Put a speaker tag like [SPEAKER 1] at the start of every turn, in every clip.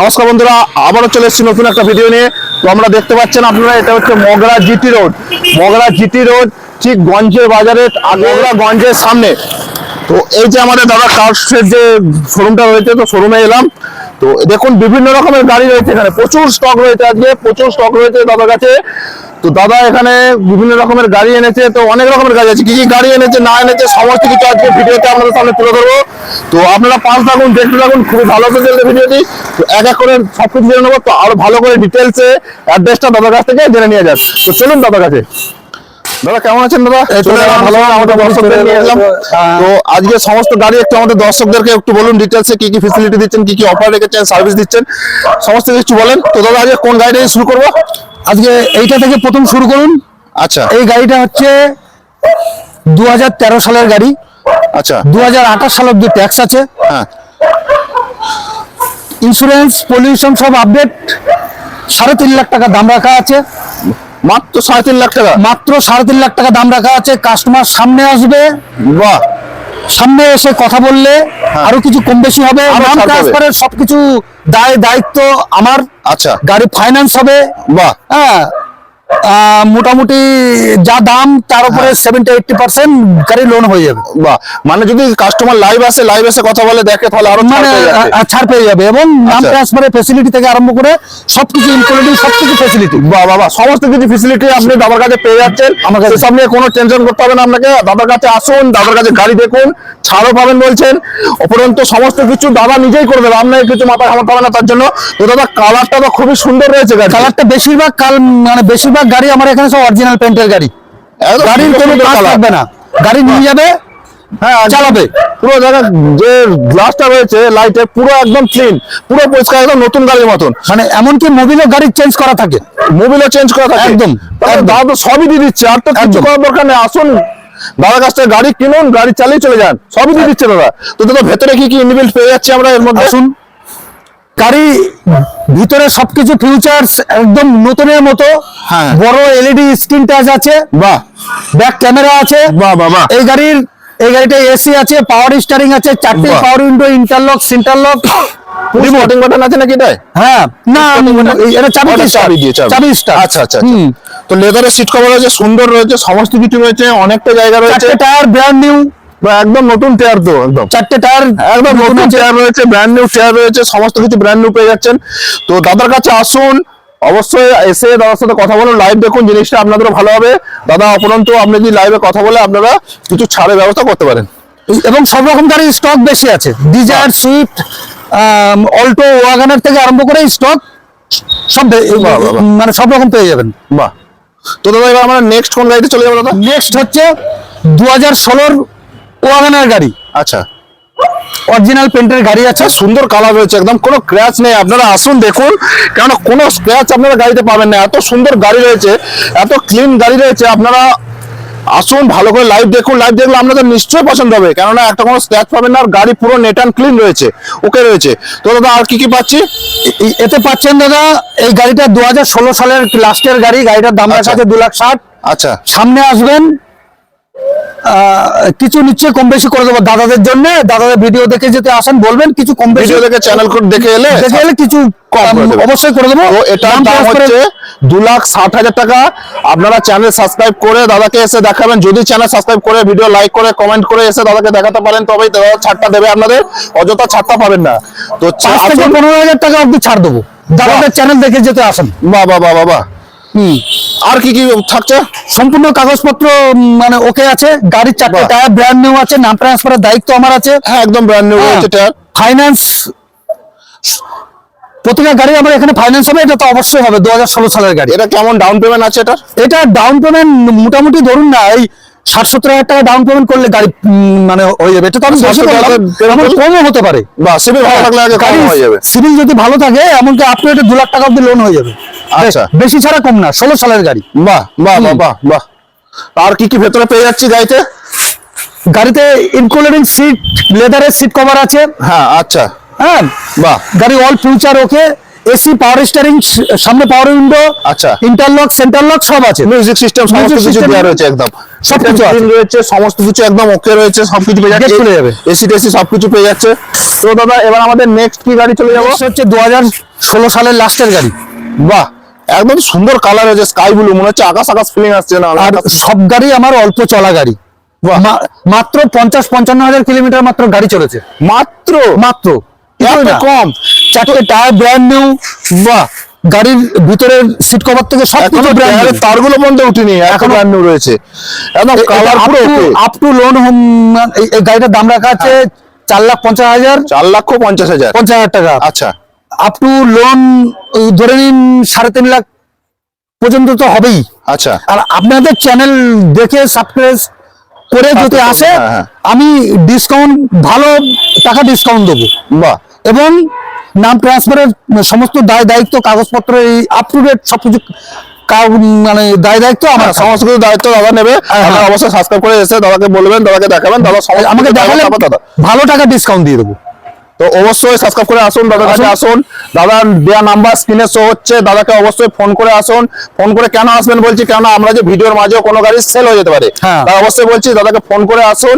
[SPEAKER 1] নমস্কার বন্ধুরা, আবারও চলে এসেছি নতুন একটা ভিডিও নিয়ে। তো আমরা দেখতে পাচ্ছেন আপনারা, এটা হচ্ছে Mogra GT road. Mogra GT road, ঠিক গঞ্জের বাজারের মগরা গঞ্জের সামনে। তো এই যে আমাদের দাদা কার্সের যে শোরুমটা রয়েছে, তো শোরুমে এলাম। তো দেখুন, বিভিন্ন রকমের গাড়ি রয়েছে এখানে। প্রচুর স্টক রয়েছে আজকে, প্রচুর স্টক রয়েছে দাদার কাছে। তো দাদা এখানে বিভিন্ন রকমের গাড়ি এনেছে তো অনেক রকমের গাড়ি আছে। কি কি গাড়ি এনেছে না এনেছে সমস্ত কিছু আজকে ভিডিওতে আপনাদের সামনে তুলে ধরবো। তো আপনারা পাঁচ থাকুন দেখতে থাকুন খুবই ভালো করে চলবে ভিডিওটি। তো এক এক করে সবকিছু জেনে নেব তো আরও ভালো করে ডিটেলসে অ্যাড্রেসটা দাদার কাছ থেকে জেনে নিয়ে যাক তো চলুন দাদার কাছে। দাদা কেমন আছেন দাদা? চলে এলাম,
[SPEAKER 2] দাদা,
[SPEAKER 1] ভালো আমাদের দর্শকদের নিয়ে এলাম। তো আজকে সমস্ত গাড়ি একটু আমাদের দর্শকদেরকে একটু বলুন ডিটেলসে কি কি ফেসিলিটি দিচ্ছেন কি কি অফার রেখেছেন সার্ভিস দিচ্ছেন সমস্ত কিছু বলেন। তো দাদা আজকে কোন গাড়ি শুরু করব?
[SPEAKER 2] আজকে এইটা থেকে প্রথম শুরু করুন।
[SPEAKER 1] আচ্ছা।
[SPEAKER 2] এই গাড়িটা হচ্ছে দু হাজার তেরো সালের গাড়ি।
[SPEAKER 1] আচ্ছা।
[SPEAKER 2] দু হাজার আঠাশ সাল অব্দি ট্যাক্স আছে।
[SPEAKER 1] হ্যাঁ।
[SPEAKER 2] ইন্স্যুরেন্স পলিউশন সব আপডেট সাড়ে তিন লাখ টাকা দাম রাখা আছে।
[SPEAKER 1] মাত্র সাড়ে তিন লাখ টাকা?
[SPEAKER 2] মাত্র সাড়ে তিন লাখ টাকা দাম রাখা আছে। কাস্টমার সামনে আসবে।
[SPEAKER 1] বাহ।
[SPEAKER 2] সামনে এসে কথা বললে আরও কিছু কম বেশি হবে। নাম ট্রান্সফারের সবকিছু দায় দায়িত্ব আমার।
[SPEAKER 1] আচ্ছা।
[SPEAKER 2] গাড়ি ফাইন্যান্স হবে।
[SPEAKER 1] বাহ।
[SPEAKER 2] হ্যাঁ। মোটামুটি যা দাম তার উপরে
[SPEAKER 1] হ্যাঁ।
[SPEAKER 2] সেভেন্টি এইটটি পার্সেন্ট গাড়ি লোন হয়ে যাবে।
[SPEAKER 1] বাহ। মানে যদি কাস্টমার লাইভ আসে লাইভ এসে কথা বলে দেখে তাহলে আরও ছাড়
[SPEAKER 2] মানে
[SPEAKER 1] পেয়ে
[SPEAKER 2] ছাড় পেয়ে যাবে এবং নাম
[SPEAKER 1] আচ্ছা।
[SPEAKER 2] ট্রান্সফারের ফেসিলিটি থেকে আরম্ভ করে সবকিছু ইনক্লুডিং সবকিছু ফেসিলিটি
[SPEAKER 1] বা বাহ, সমস্ত কিছু ফেসিলিটি আপনি দাদার কাছে পেয়ে যাচ্ছেন।
[SPEAKER 2] আমার কাছে-
[SPEAKER 1] সেসব নিয়ে কোনো টেনশন করতে হবে না আপনাকে। দাদার কাছে আসুন দাদার কাছে গাড়ি দেখুন ছাড়ও পাবেন বলছেন। উপরন্ত সমস্ত কিছু দাদা নিজেই করে দেবে। আপনাকে কিছু মাথা ঘামাতে হবে না তার জন্য। তো দাদা কালারটা তো খুবই সুন্দর রয়েছে
[SPEAKER 2] কালারটা বেশিরভাগ কাল মানে বেশিরভাগ গাড়ি আমার এখানে সব অরিজিনাল পেন্টের গাড়ি। গাড়ির কোনো কাজ থাকবে না। গাড়ি নিয়ে যাবে
[SPEAKER 1] হ্যাঁ
[SPEAKER 2] চালাবে।
[SPEAKER 1] পুরো জায়গা যে গ্লাসটা রয়েছে লাইটে পুরো একদম ক্লিন পুরো পরিষ্কার একদম নতুন গাড়ির মতন।
[SPEAKER 2] মানে এমনকি মোবিলও গাড়ি চেঞ্জ করা থাকে।
[SPEAKER 1] মোবিলও চেঞ্জ করা থাকে।
[SPEAKER 2] একদম,
[SPEAKER 1] দাদা তো সবই দিয়ে দিচ্ছে আর তো কিছু করার দরকার নেই। আসুন দাদার কাছ থেকে গাড়ি কিনুন গাড়ি চালিয়ে চলে যান। সবই দিয়ে দিচ্ছে দাদা। তো দাদা ভেতরে কি কি ইনবিল্ট পেয়ে যাচ্ছি আমরা এর মধ্যে?
[SPEAKER 2] আসুন। গাড়ি ভিতরে সবকিছু ফিউচার্স একদম নতুনের মতো।
[SPEAKER 1] হ্যাঁ।
[SPEAKER 2] বড় এলইডি স্ক্রিন টাচ আছে।
[SPEAKER 1] বাহ।
[SPEAKER 2] ব্যাক ক্যামেরা আছে।
[SPEAKER 1] বাহ বাহ বাহ।
[SPEAKER 2] এই গাড়ির এই গাড়িটা এসি আছে পাওয়ার স্টারিং আছে চারটে পাওয়ার উইন্ডো ইন্টারলক সেন্টারলক
[SPEAKER 1] রিমোটিং বাটন আছে নাকি এটাই
[SPEAKER 2] হ্যাঁ। না এটা চাবি
[SPEAKER 1] ওটা চাবি দিয়ে চাবি।
[SPEAKER 2] চাবি স্টার
[SPEAKER 1] আচ্ছা আচ্ছা আচ্ছা। তো লেদারের সিট কভার রয়েছে সুন্দর রয়েছে সমস্ত কিছু রয়েছে অনেকটা জায়গা রয়েছে।
[SPEAKER 2] চারটে টায়ার ব্র্যান্ড নিউ
[SPEAKER 1] একদম নতুন টায়ার তো একদম।
[SPEAKER 2] চারটে টায়ার
[SPEAKER 1] একদম নতুন রয়েছে ব্র্যান্ড নিউ রয়েছে সমস্ত কিছু ব্র্যান্ড নিউ পেয়ে যাচ্ছেন। তো দাদার কাছে আসুন অবশ্যই এসে দাদার সাথে কথা বলুন লাইভ দেখুন জিনিসটা আপনাদেরও ভালো হবে। দাদা অপরন্ত আপনি যদি লাইভে কথা বলে আপনারা কিছু ছাড়ের ব্যবস্থা করতে পারেন।
[SPEAKER 2] এবং সব রকম গাড়ির স্টক বেশি আছে। ডিজায়ার সুইফট অল্টো ওয়াগানের থেকে আরম্ভ করে স্টক সব। মানে সব রকম পেয়ে যাবেন।
[SPEAKER 1] বাহ। তো দাদা এবার আমরা নেক্সট কোন গাড়িতে চলে যাব দাদা?
[SPEAKER 2] নেক্সট হচ্ছে দু হাজার ষোলোর ওয়াগানের গাড়ি।
[SPEAKER 1] আচ্ছা।
[SPEAKER 2] অরিজিনাল পেন্টের গাড়ি আছে।
[SPEAKER 1] সুন্দর কালার রয়েছে একদম। কোনো ক্র্যাচ নেই। আপনারা আসুন দেখুন। কেন কোনো স্ক্র্যাচ আপনারা গাড়িতে পাবেন না। এত সুন্দর গাড়ি রয়েছে এত ক্লিন গাড়ি রয়েছে। আপনারা আসুন ভালো করে লাইভ দেখুন। লাইভ দেখলে আপনাদের নিশ্চয়ই পছন্দ হবে। কেননা একটা কোনো স্ক্র্যাচ পাবেন না। আর গাড়ি পুরো নেট অ্যান্ড ক্লিন রয়েছে। ওকে রয়েছে। তো দাদা আর কি কি পাচ্ছি?
[SPEAKER 2] এতে পাচ্ছেন দাদা এই গাড়িটা দু হাজার ষোলো সালের লাস্টের গাড়ি। গাড়িটার দাম রাখা
[SPEAKER 1] আচ্ছা।
[SPEAKER 2] আছে দু লাখ ষাট।
[SPEAKER 1] আচ্ছা।
[SPEAKER 2] সামনে আসবেন। কিছু নিচ্ছে কম বেশি করে দেবো দাদাদের জন্য। দাদাদের ভিডিও দেখে যেতে আসেন বলবেন কিছু কম বেশি
[SPEAKER 1] দেখে চ্যানেল কোড দেখে এলে
[SPEAKER 2] দেখে এলে কিছু অবশ্যই করে দেবো।
[SPEAKER 1] এটার দাম হচ্ছে দু লাখ ষাট হাজার টাকা। আপনারা চ্যানেল সাবস্ক্রাইব করে দাদাকে এসে দেখাবেন। যদি চ্যানেল সাবস্ক্রাইব করে ভিডিও লাইক করে কমেন্ট করে এসে দাদাকে দেখাতে পারেন তবেই দাদা ছাড়টা দেবে আপনাদের। অযথা ছাড়টা পাবেন না। তো
[SPEAKER 2] পনেরো হাজার টাকা অব্দি ছাড় দেবো। দাদাদের চ্যানেল দেখে যেতে আসেন।
[SPEAKER 1] বাবা বাহ বাহ। আর কি কি থাকছে?
[SPEAKER 2] সম্পূর্ণ কাগজপত্র মানে ওকে আছে গাড়ির চারটে। টায়ার ব্র্যান্ড নিউ আছে নাম ট্রান্সফারের দায়িত্ব আমার আছে।
[SPEAKER 1] হ্যাঁ একদম ব্র্যান্ড নিউ আছে টায়ার।
[SPEAKER 2] ফাইন্যান্স প্রতিটা গাড়ি আমার এখানে ফাইন্যান্স হবে এটা তো অবশ্যই হবে দু হাজার ষোলো সালের গাড়ি।
[SPEAKER 1] এটা কেমন ডাউন পেমেন্ট আছে এটা
[SPEAKER 2] এটা ডাউন পেমেন্ট মোটামুটি ধরুন না এই ষাট সত্তর হাজার টাকা ডাউন পেমেন্ট করলে গাড়ি মানে হয়ে যাবে। এটা তো আমি
[SPEAKER 1] 60
[SPEAKER 2] বেশি
[SPEAKER 1] টাকা
[SPEAKER 2] বললাম,
[SPEAKER 1] payment
[SPEAKER 2] এমন
[SPEAKER 1] করলে-
[SPEAKER 2] কমও হতে পারে।
[SPEAKER 1] বা সিভিল ভালো থাকলে আগে কম হয়ে যাবে।
[SPEAKER 2] সিভিল যদি ভালো থাকে এমনকি আপনি এটা দু লাখ টাকা অব্দি লোন হয়ে যাবে।
[SPEAKER 1] আচ্ছা।
[SPEAKER 2] বেশি ছাড়া কম না ষোলো সালের গাড়ি।
[SPEAKER 1] বাহ বাহ বাহ বাহ বাহ। আর কি কি ভেতরে পেয়ে যাচ্ছি গাড়িতে?
[SPEAKER 2] গাড়িতে ইনক্লুডিং সিট লেদারের সিট কভার আছে।
[SPEAKER 1] হ্যাঁ আচ্ছা।
[SPEAKER 2] হ্যাঁ।
[SPEAKER 1] বাহ।
[SPEAKER 2] গাড়ি all feature okay AC power steering সামনে পাওয়ার উইন্ডো
[SPEAKER 1] আচ্ছা।
[SPEAKER 2] ইন্টারলক সেন্টার লক সব আছে।
[SPEAKER 1] মিউজিক সিস্টেম সমস্ত কিছু দেওয়া রয়েছে একদম।
[SPEAKER 2] সবকিছু
[SPEAKER 1] রয়েছে সমস্ত কিছু একদম ওকে রয়েছে সবকিছু পেয়ে যাচ্ছে।
[SPEAKER 2] খুলে যাবে।
[SPEAKER 1] এসি টেসি সবকিছু পেয়ে যাচ্ছে। তো দাদা এবার আমাদের নেক্সট কি গাড়ি চলে যাব?
[SPEAKER 2] হচ্ছে দু হাজার ষোলো সালের লাস্টের গাড়ি।
[SPEAKER 1] বাহ একদম সুন্দর কালার হয়েছে স্কাই ব্লু মনে হচ্ছে আকাশ আকাশ ফিলিং আসছে না
[SPEAKER 2] আর সব গাড়ি আমার অল্প চলা গাড়ি। মাত্র পঞ্চাশ পঞ্চান্ন হাজার কিলোমিটার মাত্র গাড়ি চলেছে।
[SPEAKER 1] মাত্র?
[SPEAKER 2] মাত্র।
[SPEAKER 1] কম?
[SPEAKER 2] চারটে টায়ার ব্র্যান্ড নিউ
[SPEAKER 1] বাহ
[SPEAKER 2] গাড়ির ভিতরের সিট কভার থেকে সব কিছু
[SPEAKER 1] এখনও
[SPEAKER 2] ব্র্যান্ড
[SPEAKER 1] তারগুলো পর্যন্ত উঠিনি
[SPEAKER 2] এখনও
[SPEAKER 1] ব্র্যান্ড নিউ রয়েছে। একদম কালার পুরো
[SPEAKER 2] আপ টু লোন হোম এই গাড়িটার দাম রাখা আছে চার লাখ পঞ্চাশ হাজার।
[SPEAKER 1] চার লক্ষ পঞ্চাশ হাজার।
[SPEAKER 2] পঞ্চাশ হাজার টাকা।
[SPEAKER 1] আচ্ছা।
[SPEAKER 2] আপ টু লোন ধরে নিন সাড়ে তিন লাখ পর্যন্ত তো হবেই।
[SPEAKER 1] আচ্ছা।
[SPEAKER 2] আর আপনাদের চ্যানেল দেখে সাবস্ক্রাইব করে যদি আসে
[SPEAKER 1] হ্যাঁ, হ্যাঁ।
[SPEAKER 2] আমি ডিসকাউন্ট ভালো টাকা ডিসকাউন্ট দেবো।
[SPEAKER 1] বাহ।
[SPEAKER 2] এবং নাম ট্রান্সফারের সমস্ত দায় দায়িত্ব কাগজপত্র এই আপ টু ডেট সবকিছু মানে দায় দায়িত্ব আমার।
[SPEAKER 1] হ্যাঁ, সমস্ত কিছু দায়িত্ব দাদা নেবে।
[SPEAKER 2] হ্যাঁ, হ্যাঁ।
[SPEAKER 1] অবশ্যই সাবস্ক্রাইব করে এসে দাদাকে বলবেন দাদাকে দেখাবেন দাদা
[SPEAKER 2] আমাকে দেখালে ভালো টাকা ডিসকাউন্ট দিয়ে দেবো।
[SPEAKER 1] তো অবশ্যই সাবস্ক্রাইব করে আসুন দাদার কাছে আসুন। দাদার দেওয়া নাম্বার স্ক্রিনে শো হচ্ছে দাদাকে অবশ্যই ফোন করে আসুন। ফোন করে কেন আসবেন বলছি কেন আমরা যে ভিডিওর মাঝেও কোনো গাড়ি সেল হয়ে যেতে পারে।
[SPEAKER 2] হ্যাঁ।
[SPEAKER 1] তাই অবশ্যই বলছি দাদাকে ফোন করে আসুন।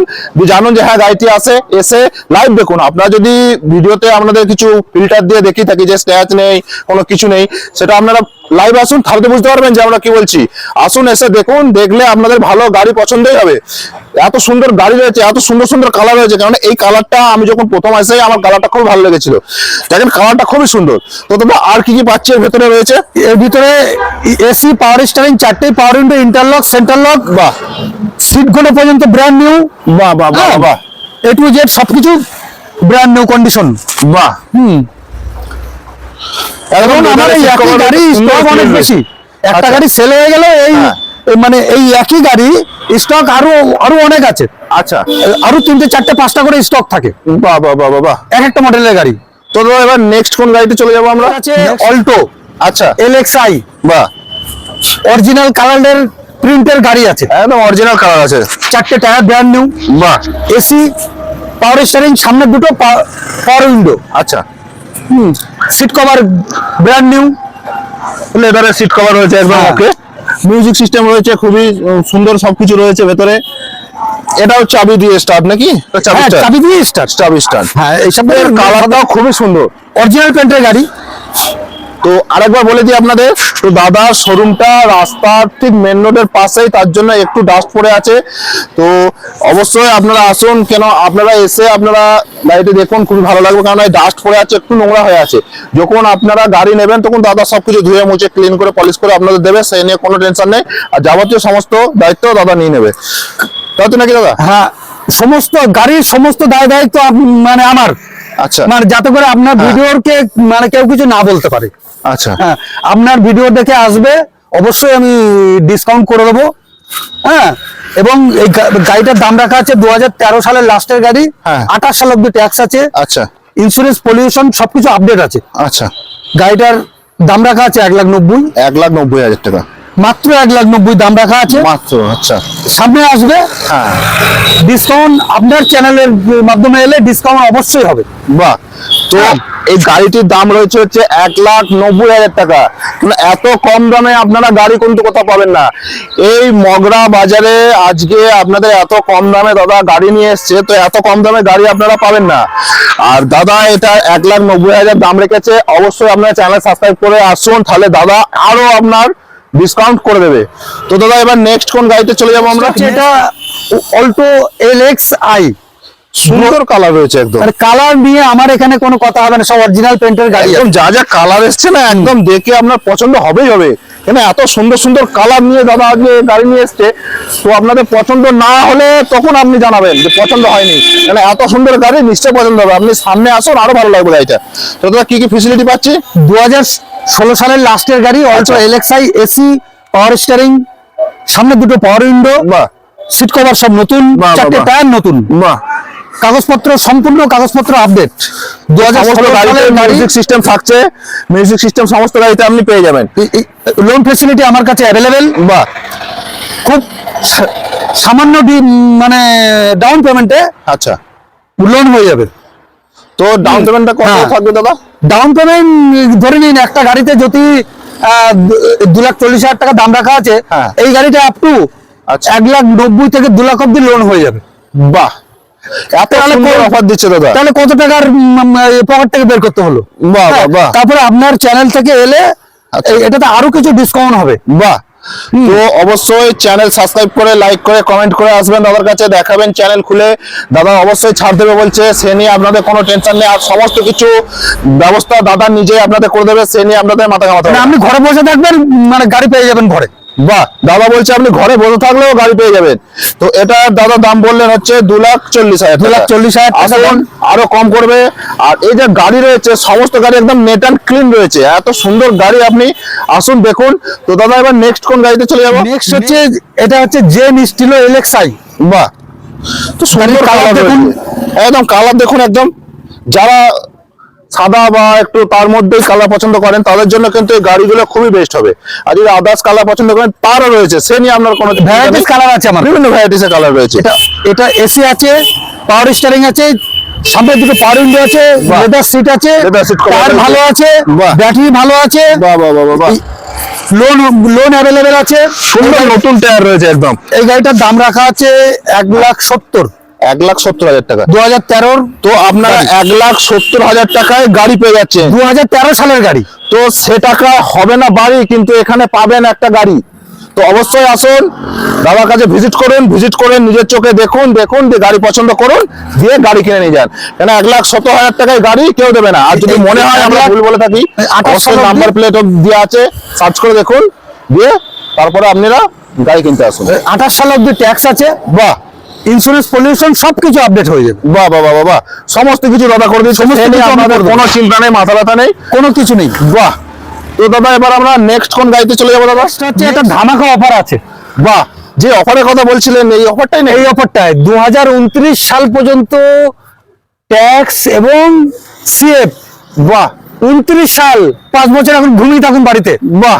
[SPEAKER 1] জানুন যে হ্যাঁ গাড়িটি আছে এসে লাইভ দেখুন। আপনারা যদি ভিডিওতে আপনাদের কিছু ফিল্টার দিয়ে দেখি থাকি যে স্ক্র্যাচ নেই কোনো কিছু নেই সেটা আপনারা লাইভ আসুন তাহলে তো বুঝতে পারবেন যে আমরা কি বলছি। আসুন এসে দেখুন দেখলে আপনাদের ভালো গাড়ি পছন্দই হবে। এত সুন্দর গাড়ি রয়েছে এত সুন্দর সুন্দর কালার রয়েছে কারণ এই কালারটা আমি যখন প্রথম আসে আমার কালারটা খুব ভালো লেগেছিল। দেখেন কালারটা খুবই সুন্দর। তো তোমরা আর কি কি পাচ্ছি এর ভেতরে রয়েছে?
[SPEAKER 2] এর ভিতরে এসি পাওয়ার স্টারিং চারটে power window interlock centre lock
[SPEAKER 1] বাহ।
[SPEAKER 2] সিটগুলো পর্যন্ত ব্র্যান্ড নিউ
[SPEAKER 1] বাহ বাহ বাহ বাহ।
[SPEAKER 2] এ টু জেড সবকিছু ব্র্যান্ড নিউ কন্ডিশন
[SPEAKER 1] বাহ।
[SPEAKER 2] হুম। আমার এই গাড়ি স্টক অনেক বেশি। একটা
[SPEAKER 1] আচ্ছা।
[SPEAKER 2] গাড়ি সেল হয়ে গেল এই
[SPEAKER 1] হ্যাঁ।
[SPEAKER 2] এই মানে এই একই গাড়ি স্টক আরও আরও অনেক আছে।
[SPEAKER 1] আচ্ছা।
[SPEAKER 2] আরও তিনটে চারটে পাঁচটা করে স্টক থাকে।
[SPEAKER 1] বাহ বাহ বাহ বাহ
[SPEAKER 2] এক একটা মডেলের গাড়ি।
[SPEAKER 1] তো দাদা এবার নেক্সট কোন গাড়িতে চলে যাব আমরা?
[SPEAKER 2] আছে অল্টো
[SPEAKER 1] আচ্ছা।
[SPEAKER 2] এলএক্সআই
[SPEAKER 1] বাহ।
[SPEAKER 2] অরিজিনাল কালারের প্রিন্টের গাড়ি আছে।
[SPEAKER 1] একদম অরিজিনাল কালার আছে।
[SPEAKER 2] চারটে টায়ার ব্র্যান্ড নিউ
[SPEAKER 1] বাহ।
[SPEAKER 2] এসি পাওয়ার স্টারিং সামনে দুটো পাওয়ার উইন্ডো
[SPEAKER 1] আচ্ছা। হুম।
[SPEAKER 2] সিট কভার ব্র্যান্ড নিউ
[SPEAKER 1] লেদারের সিট কভার রয়েছে একদম
[SPEAKER 2] হ্যাঁ।
[SPEAKER 1] ওকে মিউজিক সিস্টেম রয়েছে খুবই সুন্দর সবকিছু রয়েছে ভেতরে। এটাও চাবি দিয়ে স্টার্ট নাকি? চাবি
[SPEAKER 2] হ্যাঁ? দিয়ে স্টার্ট
[SPEAKER 1] চাবি স্টার্ট
[SPEAKER 2] হ্যাঁ এইসব
[SPEAKER 1] এর কালারটাও খুবই সুন্দর।
[SPEAKER 2] অরিজিনাল পেন্টের গাড়ি।
[SPEAKER 1] তো আরেকবার বলে দিই আপনাদের তো দাদা শোরুমটা রাস্তার ঠিক মেন রোডের পাশেই তার জন্য একটু ডাস্ট পড়ে আছে। তো অবশ্যই আপনারা আসুন কেন আপনারা এসে আপনারা গাড়িটি দেখুন খুবই ভালো লাগবে কারণ এই ডাস্ট পড়ে আছে একটু নোংরা হয়ে আছে। যখন আপনারা গাড়ি নেবেন তখন দাদা সবকিছু ধুয়ে মুছে ক্লিন করে পলিশ করে আপনাদের দেবে সেই নিয়ে কোনো টেনশন নেই। আর যাবতীয় সমস্ত দায়িত্ব দাদা নিয়ে নেবে। তাই তো নাকি দাদা?
[SPEAKER 2] হ্যাঁ সমস্ত গাড়ির সমস্ত দায় দায়িত্ব মানে আমার।
[SPEAKER 1] আচ্ছা।
[SPEAKER 2] মানে যাতে করে আপনার ভিডিওর কে মানে কেউ কিছু না বলতে পারে।
[SPEAKER 1] আচ্ছা।
[SPEAKER 2] হ্যাঁ আপনার ভিডিও দেখে আসবে অবশ্যই আমি ডিসকাউন্ট করে দেবো। হ্যাঁ এবং এই গাড়িটার দাম রাখা আছে দু হাজার তেরো সালের লাস্টের গাড়ি
[SPEAKER 1] হ্যাঁ।
[SPEAKER 2] আঠাশ সাল অব্দি ট্যাক্স আছে।
[SPEAKER 1] আচ্ছা।
[SPEAKER 2] ইন্স্যুরেন্স পলিউশন সবকিছু আপডেট আছে।
[SPEAKER 1] আচ্ছা।
[SPEAKER 2] গাড়িটার দাম রাখা আছে এক লাখ নব্বই।
[SPEAKER 1] এক লাখ নব্বই হাজার টাকা।
[SPEAKER 2] মাত্র এক লাখ নব্বই দাম রাখা আছে।
[SPEAKER 1] মাত্র আচ্ছা।
[SPEAKER 2] সামনে আসবে।
[SPEAKER 1] হ্যাঁ।
[SPEAKER 2] ডিসকাউন্ট আপনার চ্যানেলের মাধ্যমে এলে ডিসকাউন্ট অবশ্যই হবে।
[SPEAKER 1] বাহ। তো এই গাড়িটির দাম রয়েছে হচ্ছে এক লাখ নব্বই হাজার টাকা। কিন্তু এত কম দামে আপনারা গাড়ি কিন্তু কোথাও পাবেন না। এই মগরা বাজারে আজকে আপনাদের এত কম দামে দাদা গাড়ি নিয়ে এসছে তো এত কম দামে গাড়ি আপনারা পাবেন না। আর দাদা এটা এক লাখ নব্বই হাজার দাম রেখেছে। অবশ্যই আপনার চ্যানেল সাবস্ক্রাইব করে আসুন তাহলে দাদা আরও আপনার ডিসকাউন্ট করে দেবে। তো দাদা এবার নেক্সট কোন গাড়িতে চলে যাব আমরা?
[SPEAKER 2] এটা অল্টো এল এক্স আই
[SPEAKER 1] সুন্দর কালার রয়েছে একদম।
[SPEAKER 2] আর কালার নিয়ে আমার এখানে কোনো কথা হবে না সব অরিজিনাল পেন্টের গাড়ি
[SPEAKER 1] একদম যা যা কালার এসছে না একদম দেখে আপনার পছন্দ হবেই হবে। কেন এত সুন্দর সুন্দর কালার নিয়ে দাদা আজকে গাড়ি নিয়ে এসছে তো আপনাদের পছন্দ না হলে তখন আপনি জানাবেন যে পছন্দ হয়নি। কেন এত সুন্দর গাড়ি নিশ্চয় পছন্দ হবে। আপনি সামনে আসুন আরও ভালো লাগবে গাড়িটা। তো দাদা কি কি ফেসিলিটি পাচ্ছি?
[SPEAKER 2] দু ষোলো সালের লাস্টের গাড়ি অল্টো
[SPEAKER 1] আচ্ছা।
[SPEAKER 2] L X I AC power steering সামনে দুটো পাওয়ার উইন্ডো সিট কভার সব নতুন চারটে টায়ার নতুন।
[SPEAKER 1] বাহ।
[SPEAKER 2] কাগজপত্র সম্পূর্ণ কাগজপত্র আপডেট দু
[SPEAKER 1] মিউজিক সিস্টেম থাকছে। মিউজিক সিস্টেম সমস্ত গাড়িতে আপনি পেয়ে যাবেন।
[SPEAKER 2] লোন ফেসিলিটি আমার কাছে অ্যাভেলেবেল
[SPEAKER 1] বাহ।
[SPEAKER 2] খুব সামান্য মানে ডাউন পেমেন্টে
[SPEAKER 1] আচ্ছা।
[SPEAKER 2] লোন হয়ে যাবে।
[SPEAKER 1] তো ডাউন পেমেন্টটা কত
[SPEAKER 2] হ্যাঁ।
[SPEAKER 1] থাকবে দাদা?
[SPEAKER 2] ডাউন পেমেন্ট ধরে নিন একটা গাড়িতে যদি দু- লাখ চল্লিশ হাজার টাকা দাম রাখা আছে
[SPEAKER 1] হ্যাঁ।
[SPEAKER 2] এই গাড়িটা আপ টু
[SPEAKER 1] আচ্ছা।
[SPEAKER 2] এক লাখ নব্বই থেকে দু লাখ অব্দি লোন হয়ে যাবে।
[SPEAKER 1] বাহ। এত সুন্দর অফার দিচ্ছে দাদা।
[SPEAKER 2] তাহলে কত টাকার পকেট থেকে বের করতে হলো?
[SPEAKER 1] বাহ,
[SPEAKER 2] হ্যাঁ,
[SPEAKER 1] বাহ।
[SPEAKER 2] তারপরে আপনার চ্যানেল থেকে এলে
[SPEAKER 1] আচ্ছা।
[SPEAKER 2] এটাতে আরও কিছু ডিসকাউন্ট হবে।
[SPEAKER 1] বাহ। তো অবশ্যই চ্যানেল সাবস্ক্রাইব করে লাইক করে কমেন্ট করে আসবেন দাদার কাছে দেখাবেন চ্যানেল খুলে। দাদা অবশ্যই ছাড় দেবে বলছে সে নিয়ে আপনাদের কোনো টেনশন নেই। আর সমস্ত কিছু ব্যবস্থা দাদা নিজে আপনাদের করে দেবে সে নিয়ে আপনাদের মাথা
[SPEAKER 2] মানে আপনি ঘরে বসে থাকবেন মানে গাড়ি পেয়ে যাবেন ঘরে।
[SPEAKER 1] বাহ দাদা বলছে আপনি ঘরে বসে থাকলেও গাড়ি পেয়ে যাবেন। তো এটা দাদা দাম বললেন হচ্ছে দু লাখ চল্লিশ হাজার
[SPEAKER 2] দু লাখ চল্লিশ হাজার
[SPEAKER 1] আসুন আরও কম করবে। আর এই যে গাড়ি রয়েছে সমস্ত গাড়ি একদম নেট অ্যান্ড ক্লিন রয়েছে। এত সুন্দর গাড়ি আপনি আসুন দেখুন। তো দাদা এবার নেক্সট কোন গাড়িতে চলে যাব?
[SPEAKER 2] নেক্সট হচ্ছে এটা হচ্ছে জেন স্টিলো এলেক্সাই
[SPEAKER 1] বাহ তো সুন্দর কালার দেখুন। একদম কালার দেখুন একদম। যারা সাদা বা একটু তার মধ্যেই কালার পছন্দ করেন তাদের জন্য কিন্তু এই গাড়িগুলো খুবই বেস্ট হবে। আর যদি আদার্স কালার পছন্দ করেন তারও রয়েছে। সে নিয়ে আপনার কোনো
[SPEAKER 2] ভ্যারাইটিস কালার আছে আমার।
[SPEAKER 1] বিভিন্ন ভ্যারাইটিস এর কালার রয়েছে।
[SPEAKER 2] এটা এটা এসি আছে পাওয়ার স্টারিং আছে সামনের দিকে পাওয়ার উইন্ডো আছে। লেদার সিট আছে টায়ার ভালো আছে। ব্যাটারি ভালো আছে।
[SPEAKER 1] বাহ বাহ বাহ, বাহ
[SPEAKER 2] লোন লোন অ্যাভেলেবেল আছে।
[SPEAKER 1] সুন্দর নতুন টায়ার রয়েছে একদম।
[SPEAKER 2] এই গাড়িটার দাম রাখা আছে এক লাখ সত্তর।
[SPEAKER 1] এক লাখ সত্তর হাজার টাকা।
[SPEAKER 2] দু হাজার তেরোর
[SPEAKER 1] তো আপনারা এক লাখ সত্তর হাজার টাকায় গাড়ি পেয়ে যাচ্ছেন।
[SPEAKER 2] দু হাজার তেরো সালের গাড়ি।
[SPEAKER 1] তো সে টাকা হবে না বাড়ি কিন্তু এখানে পাবেন একটা গাড়ি। তো অবশ্যই আসুন দাদার কাছে ভিজিট করুন ভিজিট করে নিজের চোখে দেখুন দেখুন দিয়ে গাড়ি পছন্দ করুন দিয়ে গাড়ি কিনে নিয়ে যান। কেন এক লাখ সত্তর হাজার টাকায় গাড়ি কেউ দেবে না। আর যদি মনে হয় আমরা ভুল বলে থাকি
[SPEAKER 2] আঠাশ
[SPEAKER 1] অবশ্যই
[SPEAKER 2] সাল
[SPEAKER 1] নাম্বার প্লেট দেওয়া আছে সার্চ করে দেখুন দিয়ে তারপরে আপনারা গাড়ি কিনতে আসুন।
[SPEAKER 2] আঠাশ সাল অব্দি ট্যাক্স আছে।
[SPEAKER 1] বাহ!
[SPEAKER 2] ইন্স্যুরেন্স পলিউশন সবকিছু আপডেট হয়ে যাবে।
[SPEAKER 1] বাহ বাহ বাহ বাহ, সমস্ত কিছু দাদা করে দিচ্ছে
[SPEAKER 2] সমস্ত কিছু দেবো।
[SPEAKER 1] কোনো চিন্তা নেই মাথা ব্যথা নেই।
[SPEAKER 2] কোনো কিছু নেই।
[SPEAKER 1] বাহ। তো দাদা এবার আমরা নেক্সট কোন গাড়িতে চলে যাব দাদা?
[SPEAKER 2] হচ্ছে একটা ধামাকা অফার আছে।
[SPEAKER 1] বাহ যে অফারের কথা বলছিলেন এই অফারটাই নেই।
[SPEAKER 2] এই অফারটায় দু সাল পর্যন্ত ট্যাক্স এবং সিএফ
[SPEAKER 1] বাহ।
[SPEAKER 2] উনত্রিশ সাল পাঁচ বছর এখন ঘুমিয়ে থাকুন বাড়িতে।
[SPEAKER 1] বাহ।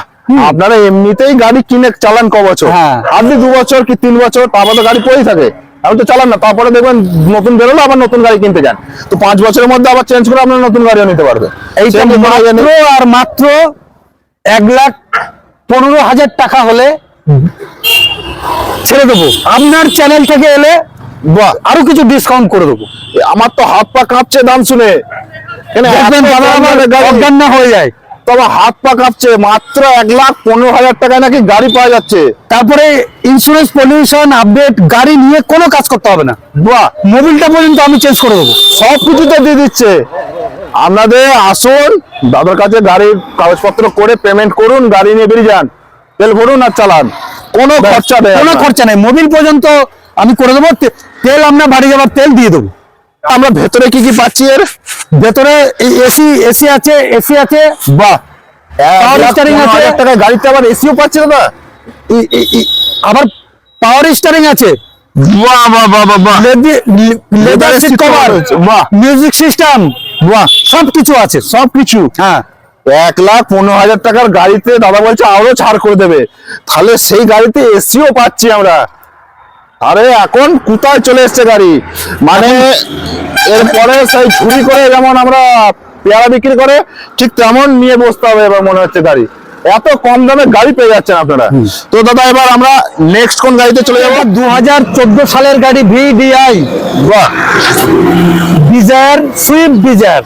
[SPEAKER 1] আপনারা এমনিতেই গাড়ি কিনে চালান ক বছর?
[SPEAKER 2] হ্যাঁ।
[SPEAKER 1] আপনি দু বছর কি তিন বছর? তারপর তো গাড়ি পড়েই থাকে। আমি তো চালান না তারপরে দেখবেন নতুন বেরোলো আবার নতুন গাড়ি কিনতে যান। তো পাঁচ বছরের মধ্যে আবার চেঞ্জ করে আপনার নতুন গাড়িও নিতে পারবে।
[SPEAKER 2] এইটা মাত্র আর মাত্র এক লাখ পনেরো হাজার টাকা হলে ছেড়ে দেবো। আপনার চ্যানেল থেকে এলে
[SPEAKER 1] বাহ।
[SPEAKER 2] আরও কিছু ডিসকাউন্ট করে দেবো।
[SPEAKER 1] আমার তো হাত পা কাঁপছে দাম শুনে। কেন
[SPEAKER 2] দাদা না হয়ে যায়।
[SPEAKER 1] তবে হাত পা কাঁপছে মাত্র এক লাখ পনেরো হাজার টাকায় নাকি গাড়ি পাওয়া যাচ্ছে।
[SPEAKER 2] তারপরে ইন্স্যুরেন্স পলিউশন আপডেট গাড়ি নিয়ে কোনো কাজ করতে হবে না।
[SPEAKER 1] বাহ
[SPEAKER 2] মোবিলটা পর্যন্ত আমি চেঞ্জ করে দেবো।
[SPEAKER 1] সব কিছু তো দিয়ে দিচ্ছে। আপনাদের আসুন দাদার কাছে গাড়ির কাগজপত্র করে পেমেন্ট করুন গাড়ি নিয়ে বেরিয়ে যান। তেল ভরুন আর চালান। কোনো খরচা নেই
[SPEAKER 2] কোনো খরচা নেই। মোবিল পর্যন্ত আমি করে দেবো তেল আমরা বাড়ি যাবার তেল দিয়ে দেবো।
[SPEAKER 1] আমরা ভেতরে কি কি পাচ্ছি এর?
[SPEAKER 2] ভেতরে এসি এসি আছে এসি আছে।
[SPEAKER 1] বাহ। গাড়িতে আবার এসিও পাচ্ছে
[SPEAKER 2] ই- আবার পাওয়ার স্টারিং আছে।
[SPEAKER 1] বাহ বাহ বাহ বাহ বাহ।
[SPEAKER 2] লেদার সিট কভার
[SPEAKER 1] বাহ।
[SPEAKER 2] মিউজিক সিস্টেম
[SPEAKER 1] বাহ।
[SPEAKER 2] সব কিছু আছে হ্যাঁ।
[SPEAKER 1] এক লাখ পনেরো হাজার টাকার গাড়িতে দাদা বলছে আরও ছাড় করে দেবে। তাহলে সেই গাড়িতে এসিও পাচ্ছি আমরা। আরে এখন কোথায় চলে এসছে গাড়ি? মানে এরপরে সেই ঝুড়ি করে যেমন আমরা পেয়ারা বিক্রি করে ঠিক তেমন নিয়ে বসতে হবে এবার মনে হচ্ছে গাড়ি। এত কম দামে গাড়ি পেয়ে যাচ্ছেন আপনারা। তো দাদা এবার আমরা নেক্সট কোন গাড়িতে চলে যাব?
[SPEAKER 2] দু হাজার চোদ্দ সালের গাড়ি ভিডিআই ডিজায়ার সুইফট ডিজায়ার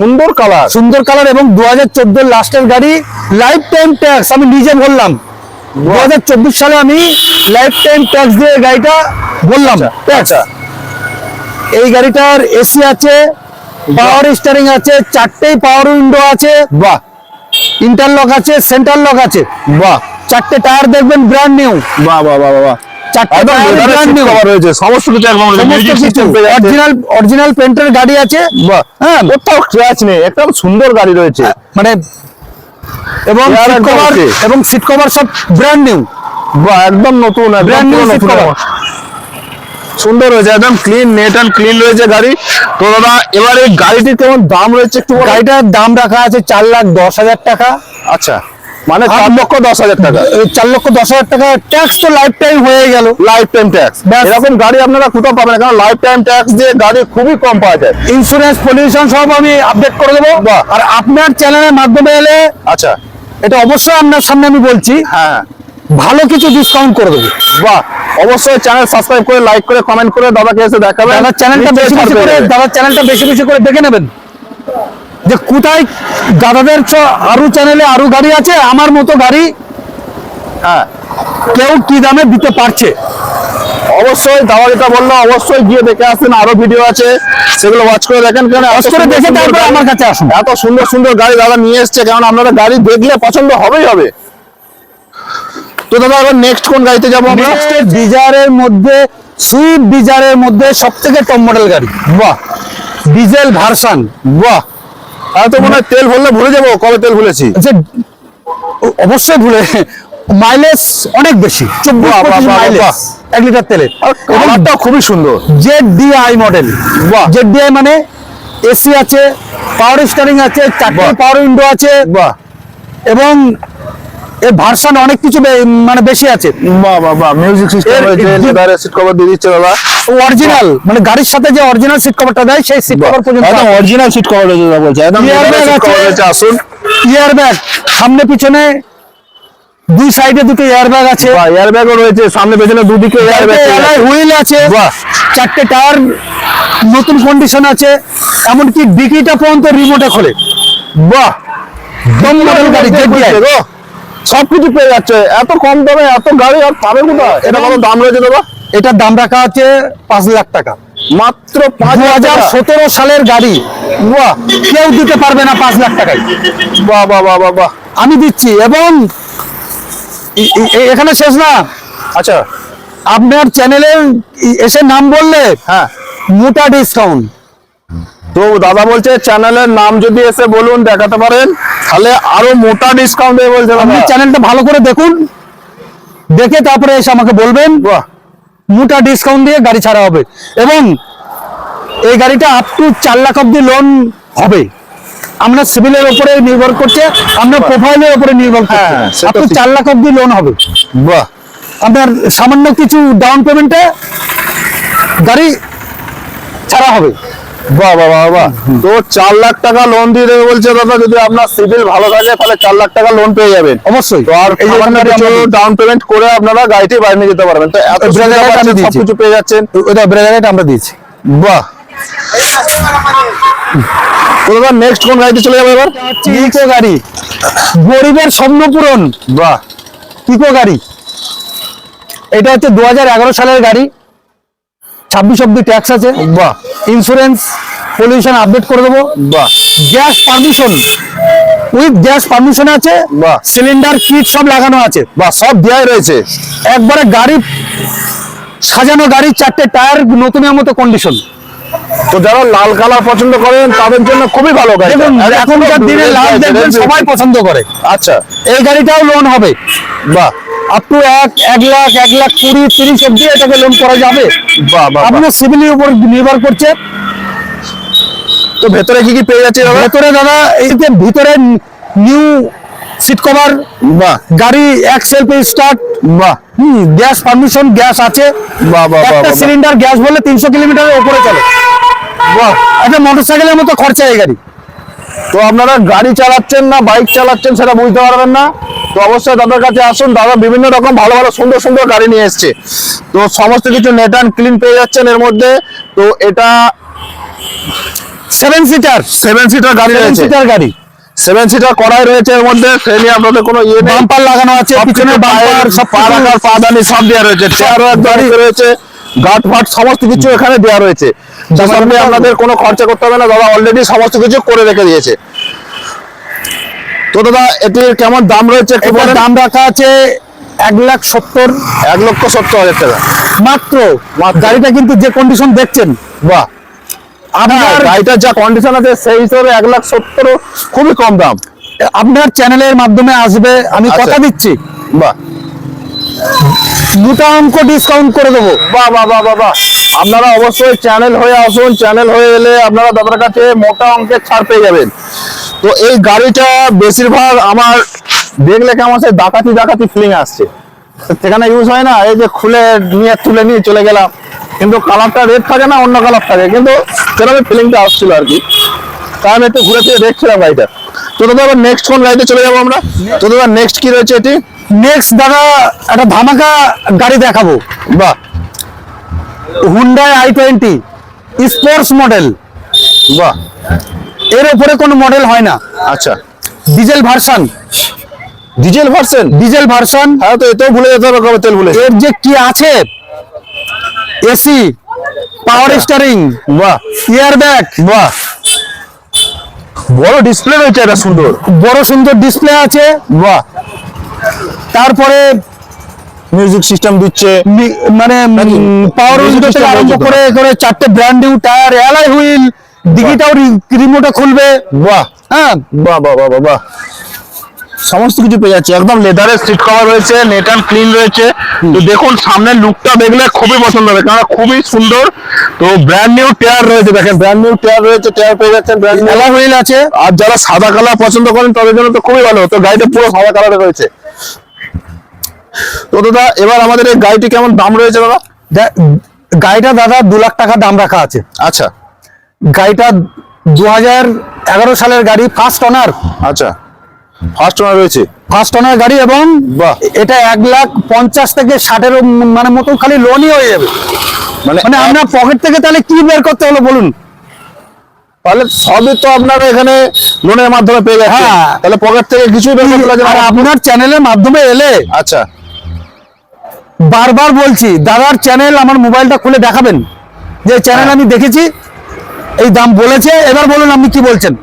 [SPEAKER 1] সুন্দর কালার
[SPEAKER 2] সুন্দর কালার এবং দু হাজার চোদ্দ লাস্টের গাড়ি লাইফ টাইম ট্যাক্স আমি নিজে বললাম। দু হাজার চব্বিশ সালে আমি লাইফ টাইম ট্যাক্স দিয়ে গাড়িটা বললাম।
[SPEAKER 1] আচ্ছা
[SPEAKER 2] এই গাড়িটার এসি আছে পাওয়ার স্টারিং আছে চারটেই পাওয়ার উইন্ডো আছে
[SPEAKER 1] বাহ।
[SPEAKER 2] ইন্টারলক আছে সেন্টার লক আছে।
[SPEAKER 1] বাহ।
[SPEAKER 2] চারটে টায়ার দেখবেন ব্র্যান্ড নিউ
[SPEAKER 1] বাহ বাহ বাহ বাহ।
[SPEAKER 2] অরিজিনাল পেন্টের গাড়ি আছে। হ্যাঁ।
[SPEAKER 1] কোথাও নেই। একদম সুন্দর গাড়ি রয়েছে।
[SPEAKER 2] মানে এবং কভার এবং সিট কভার সব ব্র্যান্ড নিউ
[SPEAKER 1] একদম নতুন ব্র্যান্ড
[SPEAKER 2] নিউ
[SPEAKER 1] সিট
[SPEAKER 2] কভার
[SPEAKER 1] সুন্দর হয়েছে একদম ক্লিন নেট অ্যান্ড ক্লিন রয়েছে গাড়ি। তো দাদা এবার এই গাড়িটির কেমন দাম রয়েছে একটু।
[SPEAKER 2] গাড়িটার দাম রাখা আছে চার লাখ দশ হাজার টাকা।
[SPEAKER 1] আচ্ছা। মানে চার লক্ষ দশ হাজার টাকা।
[SPEAKER 2] চার লক্ষ দশ হাজার টাকা ট্যাক্স তো লাইফ টাইম হয়ে গেল।
[SPEAKER 1] Life time tax. এরকম গাড়ি আপনারা কোথাও পাবেন না কারণ লাইফ টাইম ট্যাক্স দিয়ে গাড়ি খুবই কম পাওয়া যায়।
[SPEAKER 2] ইন্স্যুরেন্স পলিউশন সব আমি আপডেট করে দেবো। আর আপনার চ্যানেলের মাধ্যমে এলে
[SPEAKER 1] আচ্ছা।
[SPEAKER 2] এটা অবশ্যই আপনার সামনে আমি বলছি।
[SPEAKER 1] হ্যাঁ।
[SPEAKER 2] ভালো কিছু ডিসকাউন্ট করে দেবো।
[SPEAKER 1] বাহ। অবশ্যই চ্যানেল সাবস্ক্রাইব করে লাইক করে কমেন্ট করে দাদাকে এসে দেখাবেন।
[SPEAKER 2] দাদার চ্যানেলটা বেশি বেশি করে দাদার চ্যানেলটা বেশি বেশি করে দেখে নেবেন। যে কোথায় দাদাদের আরও চ্যানেলে আরও গাড়ি আছে? আমার মতো গাড়ি
[SPEAKER 1] হ্যাঁ।
[SPEAKER 2] কেউ কি দামে দিতে পারছে?
[SPEAKER 1] অবশ্যই দাদা যেটা বলল অবশ্যই গিয়ে দেখে আসেন আরও ভিডিও আছে সেগুলো ওয়াচ করে দেখেন
[SPEAKER 2] কেন করে দেখে তারপরে আমার কাছে আসুন।
[SPEAKER 1] এত সুন্দর সুন্দর গাড়ি দাদা নিয়ে এসছে কারণ আপনারা গাড়ি দেখলে পছন্দ হবেই হবে। তো দাদা এবার নেক্সট কোন গাড়িতে যাব আমরা?
[SPEAKER 2] ডিজায়ারের মধ্যে সুইফট ডিজায়ারের মধ্যে সব থেকে টপ মডেল গাড়ি।
[SPEAKER 1] বাহ!
[SPEAKER 2] Diesel version.
[SPEAKER 1] বাহ! তো মনে হয় তেল ভরলে ভুলে যাব কবে তেল ভুলেছি
[SPEAKER 2] যে অবশ্যই ভুলে মাইলেজ অনেক বেশি মাইলেজ। এক লিটার তেলে
[SPEAKER 1] কালারটাও খুবই সুন্দর
[SPEAKER 2] জেড ডিআই মডেল
[SPEAKER 1] বাহ।
[SPEAKER 2] জেড ডিআই মানে এসি আছে পাওয়ার স্টারিং আছে চারটি। পাওয়ার উইন্ডো আছে
[SPEAKER 1] বাহ
[SPEAKER 2] এবং এর ভার্সন অনেক কিছু মানে বেশি আছে।
[SPEAKER 1] বাহ বাহ বাহ মিউজিক সিস্টেম
[SPEAKER 2] এর-
[SPEAKER 1] লেদারে সিট কভার দিয়ে দিচ্ছে দাদা।
[SPEAKER 2] অরিজিনাল মানে গাড়ির সাথে যে অরিজিনাল সিট কভারটা দেয় সেই সিট কভার পর্যন্ত
[SPEAKER 1] একদম অরিজিনাল সিট কভার রয়েছে দাদা বলছে। একদম leather
[SPEAKER 2] bag আছে।
[SPEAKER 1] আসুন।
[SPEAKER 2] ইয়ার ব্যাগ সামনে পিছনে দুই সাইডে দুটো এয়ার ব্যাগ আছে।
[SPEAKER 1] বাহ এয়ার ব্যাগও রয়েছে সামনে পেছনে দুদিকে এয়ার ব্যাগ
[SPEAKER 2] হুইল আছে।
[SPEAKER 1] বাহ।
[SPEAKER 2] চারটে টায়ার নতুন কন্ডিশন আছে। এমনকি ডিকিটা পর্যন্ত রিমোটে খোলে।
[SPEAKER 1] বাহ।
[SPEAKER 2] দম গাড়ি JDI
[SPEAKER 1] সবকিছু পেয়ে যাচ্ছে। এত কম দামে এত গাড়ি আর পাবে কোথায়? এটা কত দাম রয়েছে দাদা?
[SPEAKER 2] এটার দাম রাখা আছে পাঁচ লাখ টাকা।
[SPEAKER 1] মাত্র পাঁচ
[SPEAKER 2] হাজার সতেরো সালের গাড়ি।
[SPEAKER 1] বাহ
[SPEAKER 2] কেউ দিতে পারবে না পাঁচ লাখ টাকায়।
[SPEAKER 1] বাহ বাহ বাহ বাহ বাহ।
[SPEAKER 2] আমি দিচ্ছি এবং এখানে শেষ না?
[SPEAKER 1] আচ্ছা।
[SPEAKER 2] আপনার চ্যানেলে এসে নাম বললে
[SPEAKER 1] হ্যাঁ।
[SPEAKER 2] মোটা ডিসকাউন্ট
[SPEAKER 1] তো দাদা বলছে চ্যানেলের নাম যদি এসে বলুন দেখাতে পারেন। তাহলে আরও মোটা ডিসকাউন্ট দেবে বলছে
[SPEAKER 2] আপনি চ্যানেলটা ভালো করে দেখুন। দেখে তারপরে এসে আমাকে বলবেন।
[SPEAKER 1] বাহ।
[SPEAKER 2] মোটা ডিসকাউন্ট দিয়ে গাড়ি ছাড়া হবে। এবং এই গাড়িটা আপ টু চার লাখ অব্দি লোন হবে। আমরা সিভিলের উপরে নির্ভর করছে আপনার প্রোফাইলের উপরে নির্ভর করছে।
[SPEAKER 1] হ্যাঁ, সেটা
[SPEAKER 2] আপ টু
[SPEAKER 1] ঠিক।
[SPEAKER 2] চার লাখ অব্দি লোন হবে।
[SPEAKER 1] বাহ।
[SPEAKER 2] আপনার সামান্য কিছু ডাউন পেমেন্টে গাড়ি ছাড়া হবে।
[SPEAKER 1] বাহ বাহ বাহ বাহ। তো চার লাখ টাকা লোন দিয়ে দেবে বলছে দাদা যদি আপনার সিভিল ভালো থাকে তাহলে চার লাখ টাকা লোন পেয়ে যাবেন।
[SPEAKER 2] অবশ্যই।
[SPEAKER 1] তো আর
[SPEAKER 2] এই।
[SPEAKER 1] ডাউন পেমেন্ট করে আপনারা গাড়িটি বাইরে নিয়ে যেতে পারবেন। তো এত। সবকিছু পেয়ে যাচ্ছেন।
[SPEAKER 2] ওইটা ব্রেজারেট আমরা দিয়েছি।
[SPEAKER 1] বাহ। দাদা নেক্সট কোন গাড়িতে চলে যাবে এবার?
[SPEAKER 2] ইকো গাড়ি। গরিবের স্বপ্ন পূরণ।
[SPEAKER 1] বাহ।
[SPEAKER 2] ইকো গাড়ি। এটা হচ্ছে দু হাজার এগারো সালের গাড়ি। ছাব্বিশ অব্দি ট্যাক্স আছে।
[SPEAKER 1] বাহ।
[SPEAKER 2] ইন্স্যুরেন্স পলিউশন আপডেট করে দেবো।
[SPEAKER 1] বাহ।
[SPEAKER 2] Gas permission with gas permission আছে
[SPEAKER 1] বাহ।
[SPEAKER 2] সিলিন্ডার কিট সব লাগানো আছে।
[SPEAKER 1] বাহ সব দেওয়াই রয়েছে।
[SPEAKER 2] একবারে গাড়ি সাজানো গাড়ির চারটে টায়ার নতুনের মতো কন্ডিশন
[SPEAKER 1] তো যারা লাল কালার পছন্দ করেন তাদের জন্য খুবই ভালো গাড়ি
[SPEAKER 2] এখনকার দিনে লাল দেখবেন সবাই পছন্দ করে।
[SPEAKER 1] আচ্ছা।
[SPEAKER 2] এই গাড়িটাও লোন হবে।
[SPEAKER 1] বাহ।
[SPEAKER 2] আপ টু এক এক লাখ এক লাখ কুড়ি তিরিশ অব্দি এটাকে লোন করা যাবে। আপনার সিভিলের উপর নির্ভর করছে।
[SPEAKER 1] তো ভেতরে কি কি পেয়ে যাচ্ছে
[SPEAKER 2] ভেতরে দাদা এই যে ভিতরে নিউ সিট কভার
[SPEAKER 1] বাহ।
[SPEAKER 2] গাড়ি এক সেলফ স্টার্ট
[SPEAKER 1] বাহ।
[SPEAKER 2] হুম গ্যাস পারমিশন গ্যাস আছে।
[SPEAKER 1] বাহ বাহ
[SPEAKER 2] একটা। সিলিন্ডার গ্যাস বলে তিনশো কিলোমিটারের উপরে চলে।
[SPEAKER 1] বাহ।
[SPEAKER 2] একটা মোটরসাইকেলের মতো খরচা এই গাড়ি।
[SPEAKER 1] তো আপনারা গাড়ি চালাচ্ছেন না বাইক চালাচ্ছেন সেটা বুঝতে পারবেন না। তো অবশ্যই দাদার কাছে আসুন। দাদা বিভিন্ন রকম ভালো ভালো সুন্দর সুন্দর গাড়ি নিয়ে এসছে। তো সমস্ত কিছু নেট অ্যান্ড ক্লিন পেয়ে যাচ্ছেন এর মধ্যে। তো এটা
[SPEAKER 2] সেভেন সিটার
[SPEAKER 1] সেভেন সিটার গাড়ি
[SPEAKER 2] সেভেন
[SPEAKER 1] রয়েছে।
[SPEAKER 2] সিটার গাড়ি।
[SPEAKER 1] সেভেন সিটার করাই রয়েছে এর মধ্যে। ট্রেনে আপনাদের কোনো ইয়ে
[SPEAKER 2] বাম্পার লাগানো আছে পিছনে বাম্পার সব
[SPEAKER 1] পা রাখার পাদানি সব দেওয়া রয়েছে। চেয়ারও একদম রয়েছে। গাট ফাট সমস্ত কিছু এখানে দেওয়া রয়েছে। আপনাদের কোনো খরচা করতে হবে না। দাদা অলরেডি সমস্ত কিছু করে রেখে দিয়েছে। তো দাদা এটির কেমন দাম রয়েছে বলেন?
[SPEAKER 2] দাম রাখা আছে এক লাখ সত্তর।
[SPEAKER 1] এক লক্ষ সত্তর হাজার টাকা।
[SPEAKER 2] মাত্র? গাড়িটা কিন্তু যে কন্ডিশন দেখছেন
[SPEAKER 1] বাহ। আপনার গাড়িটার যা কন্ডিশন আছে সেই হিসেবে এক লাখ সত্তর খুবই কম দাম।
[SPEAKER 2] আপনার চ্যানেলের মাধ্যমে আসবে আমি
[SPEAKER 1] আচ্ছা।
[SPEAKER 2] কথা দিচ্ছি।
[SPEAKER 1] বাহ।
[SPEAKER 2] মোটা অঙ্ক ডিসকাউন্ট করে দেবো।
[SPEAKER 1] বাহ বাহ বাহ আপনারা অবশ্যই চ্যানেল হয়ে আসুন চ্যানেল হয়ে এলে আপনারা দাদার কাছে মোটা অঙ্কের ছাড় পেয়ে যাবেন। তো এই গাড়িটা বেশিরভাগ আমার দেখলে কেমন সেই ডাকাতি ডাকাতি ফিলিং আসছে। সেখানে ইউজ হয় না এই যে খুলে নিয়ে তুলে নিয়ে চলে গেলাম। কিন্তু কালারটা রেড থাকে না অন্য কালার থাকে। কিন্তু সেরকম ফিলিংটা আসছিল আর কি। তাই আমি একটু ঘুরে ফিরে দেখছিলাম গাড়িটা। তো দাদা আবার নেক্সট কোন গাড়িতে চলে যাব আমরা? তো দাদা নেক্সট কি রয়েছে এটি?
[SPEAKER 2] নেক্সট দাদা একটা ধামাকা গাড়ি দেখাবো।
[SPEAKER 1] বাহ।
[SPEAKER 2] Hyundai i twenty sports model
[SPEAKER 1] বাহ।
[SPEAKER 2] এর উপরে কোনো মডেল হয় না।
[SPEAKER 1] আচ্ছা।
[SPEAKER 2] Diesel version
[SPEAKER 1] diesel version
[SPEAKER 2] diesel version
[SPEAKER 1] হ্যাঁ তো এতেও ভুলে যেতে হবে কবে তেল ভুলে
[SPEAKER 2] এর যে কি আছে? এসি পাওয়ার স্টারিং
[SPEAKER 1] বাহ।
[SPEAKER 2] ইয়ার ব্যাগ
[SPEAKER 1] বাহ। বড় ডিসপ্লে রয়েছে এটা সুন্দর।
[SPEAKER 2] বড় সুন্দর ডিসপ্লে আছে।
[SPEAKER 1] বাহ।
[SPEAKER 2] তারপরে
[SPEAKER 1] মিউজিক সিস্টেম দিচ্ছে।
[SPEAKER 2] মানে পাওয়ার উইন্ডো থেকে আরম্ভ করে করে চারটে brand new tyre alloy wheel ডিগিটাও রিমোটে খুলবে।
[SPEAKER 1] বাহ।
[SPEAKER 2] হ্যাঁ।
[SPEAKER 1] বাহ বাহ বাহ বাহ সমস্ত কিছু পেয়ে যাচ্ছে। একদম লেদারের সিট কভার রয়েছে নেট অ্যান্ড ক্লিন রয়েছে। তো দেখুন সামনের লুকটা দেখলে খুবই পছন্দ হবে কারণ খুবই সুন্দর। তো ব্র্যান্ড নিউ টায়ার রয়েছে দেখেন ব্র্যান্ড নিউ টায়ার রয়েছে টায়ার পেয়ে যাচ্ছেন ব্র্যান্ড নিউ
[SPEAKER 2] হুইল আছে।
[SPEAKER 1] আর যারা সাদা কালার পছন্দ করেন তাদের জন্য তো খুবই ভালো। তো গাড়িটা পুরো সাদা কালারে রয়েছে। তো দাদা এবার আমাদের এই গাড়িটি কেমন দাম রয়েছে দাদা?
[SPEAKER 2] গাড়িটা দাদা দু লাখ টাকা দাম রাখা আছে।
[SPEAKER 1] আচ্ছা।
[SPEAKER 2] গাড়িটা দু হাজার এগারো সালের গাড়ি ফার্স্ট অনার
[SPEAKER 1] আচ্ছা ফার্স্ট ওনার রয়েছে।
[SPEAKER 2] ফার্স্ট অনার গাড়ি এবং এটা এক লাখ পঞ্চাশ থেকে ষাটের মানে মতো খালি লোনই হয়ে যাবে।
[SPEAKER 1] মানে
[SPEAKER 2] মানে আপনার পকেট থেকে তাহলে কি বের করতে হলো বলুন?
[SPEAKER 1] তাহলে সবই তো আপনারা এখানে লোনের মাধ্যমে পেয়ে যাচ্ছেন।
[SPEAKER 2] হ্যাঁ।
[SPEAKER 1] তাহলে পকেট থেকে কিছুই বের করতে লাগে
[SPEAKER 2] আর আপনার চ্যানেলের মাধ্যমে এলে
[SPEAKER 1] আচ্ছা।
[SPEAKER 2] বারবার বলছি দাদার চ্যানেল আমার মোবাইলটা খুলে দেখাবেন। যে চ্যানেল। আমি দেখেছি এই দাম বলেছে এবার বলুন আপনি কি বলছেন?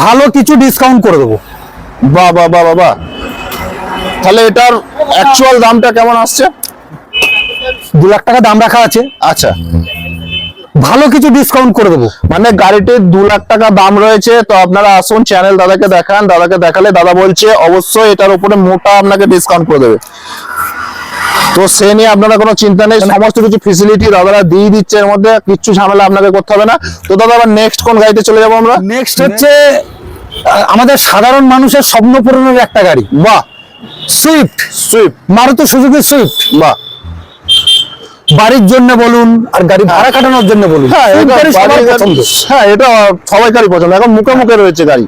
[SPEAKER 2] ভালো কিছু ডিসকাউন্ট করে দেবো।
[SPEAKER 1] বাহ বাহ বাহ তাহলে এটার অ্যাকচুয়াল দামটা কেমন আসছে?
[SPEAKER 2] দু লাখ টাকা দাম রাখা আছে।
[SPEAKER 1] আচ্ছা।
[SPEAKER 2] ভালো কিছু ডিসকাউন্ট করে দেবো।
[SPEAKER 1] মানে গাড়িটির দু লাখ টাকা দাম রয়েছে তো আপনারা আসুন চ্যানেল দাদাকে দেখান দাদাকে দেখালে দাদা বলছে অবশ্যই এটার উপরে মোটা আপনাকে ডিসকাউন্ট করে দেবে। তো সে নিয়ে আপনারা কোনো চিন্তা নেই সমস্ত কিছু ফেসিলিটি দাদারা দিয়ে দিচ্ছে এর মধ্যে কিচ্ছু ঝামেলা আপনাকে করতে হবে না। তো দাদা আবার নেক্সট কোন গাড়িতে চলে যাব আমরা?
[SPEAKER 2] নেক্সট হচ্ছে আমাদের সাধারণ মানুষের স্বপ্ন পূরণের একটা গাড়ি।
[SPEAKER 1] বাহ।
[SPEAKER 2] Swift
[SPEAKER 1] Swift
[SPEAKER 2] Maruti Suzuki Swift
[SPEAKER 1] বাহ।
[SPEAKER 2] বাড়ির জন্য বলুন আর গাড়ি ভাড়া কাটানোর জন্য বলুন।
[SPEAKER 1] হ্যাঁ এটা
[SPEAKER 2] গাড়ি সবার
[SPEAKER 1] বাড়ির গাড়ি-
[SPEAKER 2] পছন্দ।
[SPEAKER 1] হ্যাঁ সবাইকারই পছন্দ। এখন মুখে মুখে রয়েছে গাড়ি।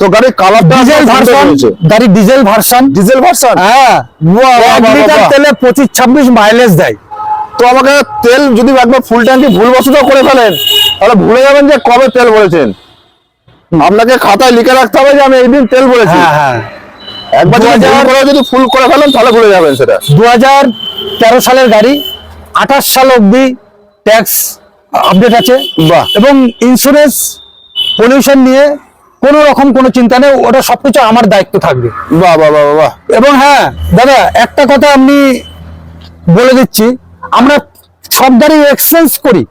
[SPEAKER 1] তো গাড়ির কালারটা
[SPEAKER 2] ডিজেল ভার্সন গাড়ি ডিজেল ভার্সন
[SPEAKER 1] ডিজেল ভার্সন
[SPEAKER 2] হ্যাঁ। লিটার তেলে পঁচিশ ছাব্বিশ মাইলেজ দেয়।
[SPEAKER 1] তো আমাকে তেল যদি একবার ফুল ট্যাঙ্কি ভুলবশত করে ফেলেন তাহলে ভুলে যাবেন যে কবে তেল বলেছেন। আপনাকে খাতায় লিখে রাখতে হবে যে আমি এই দিন তেল ভরেছি
[SPEAKER 2] হ্যাঁ হ্যাঁ।
[SPEAKER 1] একবার যদি ভুল
[SPEAKER 2] 2000
[SPEAKER 1] করে যদি ফুল করে ফেলেন তাহলে ভুলে যাবেন সেটা।
[SPEAKER 2] দু তেরো সালের গাড়ি আঠাশ সাল অবধি ট্যাক্স আপডেট আছে। এবং ইন্স্যুরেন্স পলিউশন নিয়ে কোনো রকম কোনো চিন্তা নেই ওটা সবকিছু আমার দায়িত্ব থাকবে।
[SPEAKER 1] বাহ বাহ বাহ বাহ,
[SPEAKER 2] এবং হ্যাঁ দাদা একটা কথা আমি বলে দিচ্ছি আমরা সব গাড়ি এক্সচেঞ্জ করি।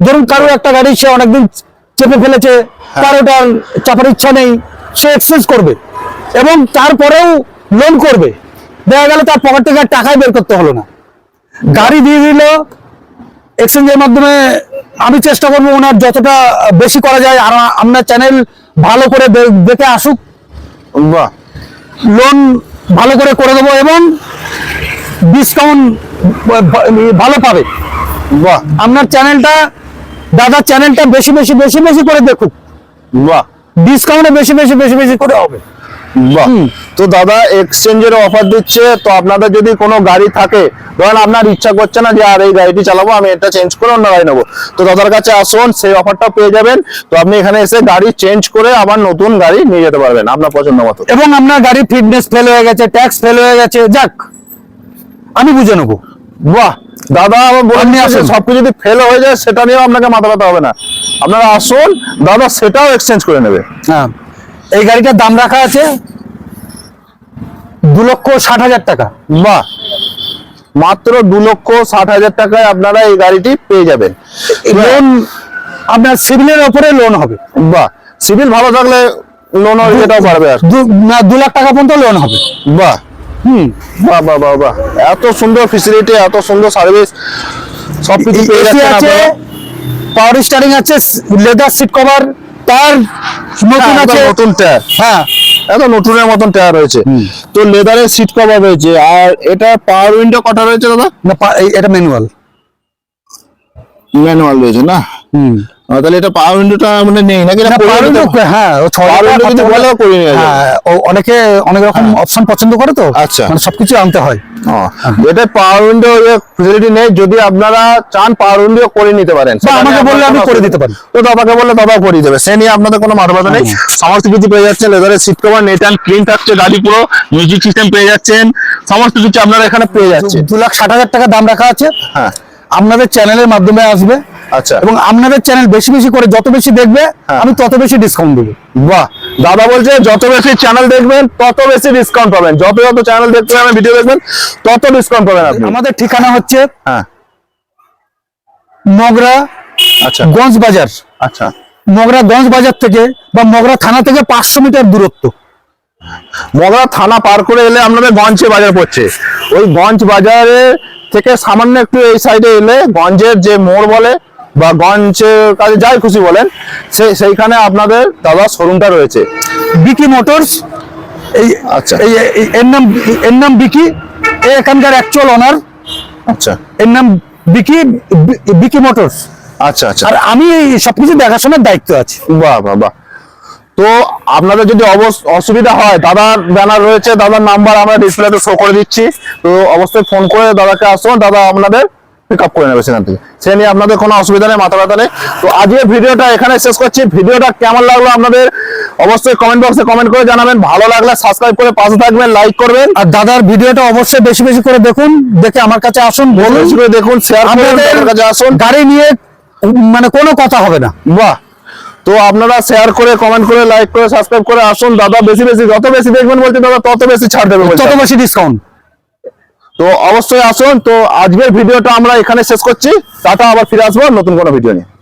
[SPEAKER 2] ধরুন কারও একটা গাড়ি সে অনেকদিন চেপে ফেলেছে তার ওটা চাপার ইচ্ছা নেই সে এক্সচেঞ্জ করবে। এবং তারপরেও লোন করবে। দেখা গেল তার পকেট থেকে আর টাকাই বের করতে হলো না। গাড়ি দিয়ে দিল এক্সচেঞ্জের মাধ্যমে আমি চেষ্টা করব ওনার যতটা বেশি করা যায় আর আপনার চ্যানেল ভালো করে দেখে আসুক।
[SPEAKER 1] বাহ।
[SPEAKER 2] লোন ভালো করে করে দেবো এবং ডিসকাউন্ট ভালো পাবে।
[SPEAKER 1] বাহ।
[SPEAKER 2] আপনার চ্যানেলটা দাদার চ্যানেলটা বেশি বেশি বেশি বেশি করে দেখুক।
[SPEAKER 1] বাহ।
[SPEAKER 2] ডিসকাউন্টে বেশি বেশি বেশি বেশি করে হবে।
[SPEAKER 1] বাহ। তো দাদা এক্সচেঞ্জের অফার দিচ্ছে তো আপনাদের যদি কোনো গাড়ি থাকে ধরেন আপনার ইচ্ছা করছে না যে আর এই গাড়িটি চালাবো আমি এটা চেঞ্জ করে অন্য গাড়ি নেব। তো দাদার কাছে আসুন সেই অফারটা পেয়ে যাবেন। তো আপনি এখানে এসে গাড়ি চেঞ্জ করে আবার নতুন গাড়ি নিয়ে যেতে পারবেন আপনার পছন্দ মতো।
[SPEAKER 2] এবং আপনার গাড়ির ফিটনেস ফেল হয়ে গেছে ট্যাক্স ফেল হয়ে গেছে যাক আমি বুঝে নেব।
[SPEAKER 1] বাহ! দাদা আমার বলে নিয়ে আসুন। সবকিছু যদি ফেল হয়ে যায় সেটা নিয়েও আপনাকে মাথা ব্যথা হবে না। আপনারা আসুন দাদা সেটাও এক্সচেঞ্জ করে নেবে।
[SPEAKER 2] হ্যাঁ এই গাড়িটার দাম রাখা আছে দু লক্ষ ষাট হাজার টাকা।
[SPEAKER 1] বাহ। মাত্র দু লক্ষ ষাট হাজার টাকায় আপনারা এই গাড়িটি পেয়ে যাবেন।
[SPEAKER 2] লোন আপনার সিভিলের ওপরে লোন হবে।
[SPEAKER 1] বাহ। সিভিল ভালো থাকলে লোন যেটাও পারবে আর।
[SPEAKER 2] না দু লাখ টাকা পর্যন্ত লোন হবে।
[SPEAKER 1] বাহ।
[SPEAKER 2] হুম।
[SPEAKER 1] বাহ বাহ বাহ বাহ। এত সুন্দর ফেসিলিটি এত সুন্দর সার্ভিস সবকিছু পেয়ে যাচ্ছেন
[SPEAKER 2] আছে পাওয়ার স্টারিং আছে লেদার সিট কভার তার নতুন
[SPEAKER 1] হ্যাঁ,
[SPEAKER 2] আছে।
[SPEAKER 1] নতুন
[SPEAKER 2] হ্যাঁ।
[SPEAKER 1] একদম নতুনের মতন টায়ার রয়েছে। তো লেদারের সিট কভার রয়েছে আর এটা পাওয়ার উইন্ডো কটা রয়েছে দাদা?
[SPEAKER 2] না এটা ম্যানুয়াল
[SPEAKER 1] ম্যানুয়াল রয়েছে না?
[SPEAKER 2] হুম।
[SPEAKER 1] তাহলে এটা পাওয়ার উইন্ডোটা মানে নেই নাকি
[SPEAKER 2] window
[SPEAKER 1] পারে?
[SPEAKER 2] হ্যাঁ
[SPEAKER 1] Power
[SPEAKER 2] টাকা
[SPEAKER 1] window বলে করে
[SPEAKER 2] হ্যাঁ, অনেকে অনেক রকম অপশন পছন্দ করে তো
[SPEAKER 1] আচ্ছা।
[SPEAKER 2] মানে সবকিছু আনতে হয়।
[SPEAKER 1] এটা পাওয়ার উইন্ডো ফেসিলিটি নেই যদি আপনারা চান পাওয়ার উইন্ডো করে নিতে পারেন।
[SPEAKER 2] আমাকে বললে আমি করে দিতে পারি।
[SPEAKER 1] তো দাদাকে বললে দাদাও করে দেবে। সে নিয়ে আপনাদের কোনো মাথা নেই। সমস্ত কিছু পেয়ে যাচ্ছেন লেদারের seat cover neat and clean থাকছে গাড়ি পুরো মিউজিক সিস্টেম পেয়ে যাচ্ছেন সমস্ত কিছু আপনারা এখানে পেয়ে যাচ্ছেন।
[SPEAKER 2] দু লাখ ষাট হাজার টাকা দাম রাখা আছে।
[SPEAKER 1] হ্যাঁ।
[SPEAKER 2] আপনাদের চ্যানেলের মাধ্যমে আসবে।
[SPEAKER 1] আচ্ছা।
[SPEAKER 2] এবং আপনাদের চ্যানেল বেশি বেশি করে যত বেশি দেখবে
[SPEAKER 1] হ্যাঁ।
[SPEAKER 2] আমি তত বেশি ডিসকাউন্ট দেবো।
[SPEAKER 1] বাহ দাদা বলছে যত বেশি চ্যানেল দেখবেন তত বেশি ডিসকাউন্ট পাবেন। যত যত চ্যানেল দেখতে পাবেন ভিডিও দেখবেন তত ডিসকাউন্ট পাবেন আপনি।
[SPEAKER 2] আমাদের ঠিকানা হচ্ছে
[SPEAKER 1] হ্যাঁ।
[SPEAKER 2] মগরা
[SPEAKER 1] আচ্ছা।
[SPEAKER 2] গঞ্জ বাজার।
[SPEAKER 1] আচ্ছা।
[SPEAKER 2] মগরা গঞ্জ বাজার থেকে বা মগরা থানা থেকে পাঁচশো মিটার দূরত্ব।
[SPEAKER 1] মগরা থানা পার করে এলে আপনাদের গঞ্জে বাজার পড়ছে। ওই গঞ্জ বাজারে থেকে সামান্য একটু এই সাইডে এলে গঞ্জের যে মোড় বলে বা গঞ্জের কাছে যাই খুশি বলেন সেই সেইখানে আপনাদের দাদা শোরুমটা রয়েছে।
[SPEAKER 2] বিকি মোটরস এই
[SPEAKER 1] আচ্ছা।
[SPEAKER 2] এই এর নাম এর নাম বিকি এখানকার অ্যাকচুয়াল ওনার
[SPEAKER 1] আচ্ছা।
[SPEAKER 2] এর নাম বিকি বিকি মোটরস।
[SPEAKER 1] আচ্ছা আচ্ছা।
[SPEAKER 2] আর আমি এই সবকিছু দেখাশোনার দায়িত্ব আছে।
[SPEAKER 1] বাহ বাহ বাহ। তো আপনাদের যদি অসুবিধা হয় দাদার ব্যানার রয়েছে দাদার নাম্বার আমরা ডিসপ্লেতে শো করে দিচ্ছি। তো অবশ্যই ফোন করে দাদাকে আসুন দাদা আপনাদের পিক আপ করে নেবে সেখান থেকে। সে নিয়ে আপনাদের কোনো অসুবিধা নেই মাথা ব্যথা নেই। তো আজকে ভিডিওটা এখানে শেষ করছি। ভিডিওটা কেমন লাগল আপনাদের অবশ্যই কমেন্ট বক্সে কমেন্ট করে জানাবেন। ভালো লাগলে সাবস্ক্রাইব করে পাশে থাকবেন লাইক করবেন।
[SPEAKER 2] আর দাদার ভিডিওটা অবশ্যই বেশি বেশি করে দেখুন দেখে আমার কাছে আসুন বলুন।
[SPEAKER 1] করে দেখুন শেয়ার
[SPEAKER 2] আপনাদের
[SPEAKER 1] কাছে আসুন।
[SPEAKER 2] গাড়ি নিয়ে মানে কোনো কথা হবে না।
[SPEAKER 1] বাহ! তো আপনারা শেয়ার করে কমেন্ট করে লাইক করে সাবস্ক্রাইব করে আসুন। দাদা বেশি বেশি যত বেশি দেখবেন বলছে দাদা তত বেশি ছাড় দেবে
[SPEAKER 2] তত বেশি ডিসকাউন্ট
[SPEAKER 1] তো অবশ্যই আসুন। তো আজকের ভিডিওটা আমরা এখানে শেষ করছি। টাটা, আবার ফিরে আসব নতুন কোনো ভিডিও নিয়ে।